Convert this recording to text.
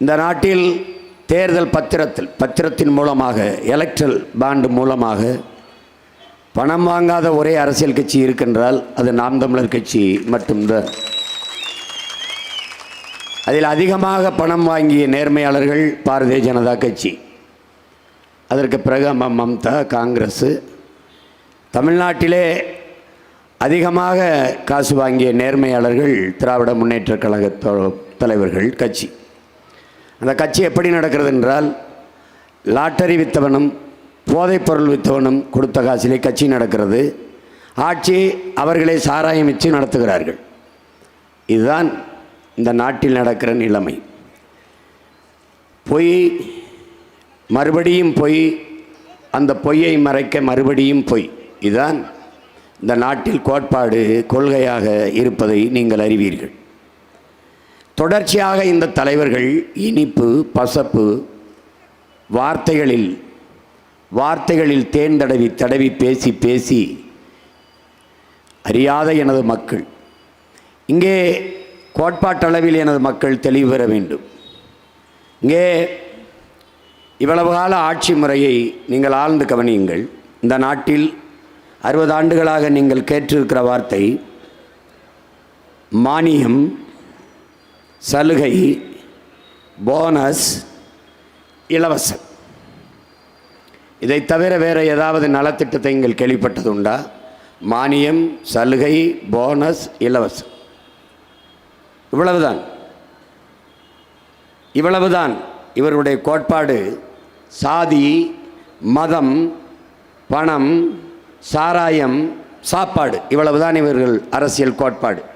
இந்த நாட்டில் தேர்தல் பத்திரத்தில் பத்திரத்தின் மூலமாக எலக்ட்ரல் பாண்டு மூலமாக பணம் வாங்காத ஒரே அரசியல் கட்சி இருக்கின்றால் அது நாம் தமிழர் கட்சி மட்டும்தான். அதில் அதிகமாக பணம் வாங்கிய நேர்மையாளர்கள் பாரதிய ஜனதா கட்சி. அதற்கு பிறகு ம- மம்தா காங்கிரஸ். தமிழ்நாட்டிலே அதிகமாக காசு வாங்கிய நேர்மையாளர்கள் திராவிட முன்னேற்ற கழக தொ- தலைவர்கள் கட்சி. அந்த கட்சி எப்படி நடக்கிறது என்றால் லாட்டரி வித்தவனும் போதைப்பொருள் வித்தவனும் கொடுத்த காசிலே கட்சி நடக்கிறது. ஆட்சி அவர்களை சாராயம் வச்சு நடத்துகிறார்கள். இதுதான் இந்த நாட்டில் நடக்கிற நிலைமை. பொய் மறுபடியும் பொய் அந்த பொய்யை மறைக்க மறுபடியும் பொய். இதுதான் இந்த நாட்டில் கோட்பாடு கொள்கையாக இருப்பதை நீங்கள் அறிவீர்கள். தொடர்ச்சியாக இந்த தலைவர்கள் இனிப்பு பசப்பு வார்த்தைகளில் வார்த்தைகளில் தேன் தடவி தடவி பேசி பேசி அறியாத எனது மக்கள். இங்கே கோட்பாட்டளவில் எனது மக்கள் தெளிவு பெற வேண்டும். இங்கே இவ்வளவு கால ஆட்சி முறையை நீங்கள் ஆழ்ந்து கவனியுங்கள். இந்த நாட்டில் அறுபது ஆண்டுகளாக நீங்கள் கேட்டிருக்கிற வார்த்தை மானியம் சலுகை போனஸ் இலவசம். இதை தவிர வேறு ஏதாவது நலத்திட்டத்தை நீங்கள் கேள்விப்பட்டது உண்டா? மானியம் சலுகை போனஸ் இலவசம். இவ்வளவுதான். இவ்வளவுதான் இவருடைய கோட்பாடு. சாதி மதம் பணம் சாராயம் சாப்பாடு. இவ்வளவுதான் இவர்கள் அரசியல் கோட்பாடு.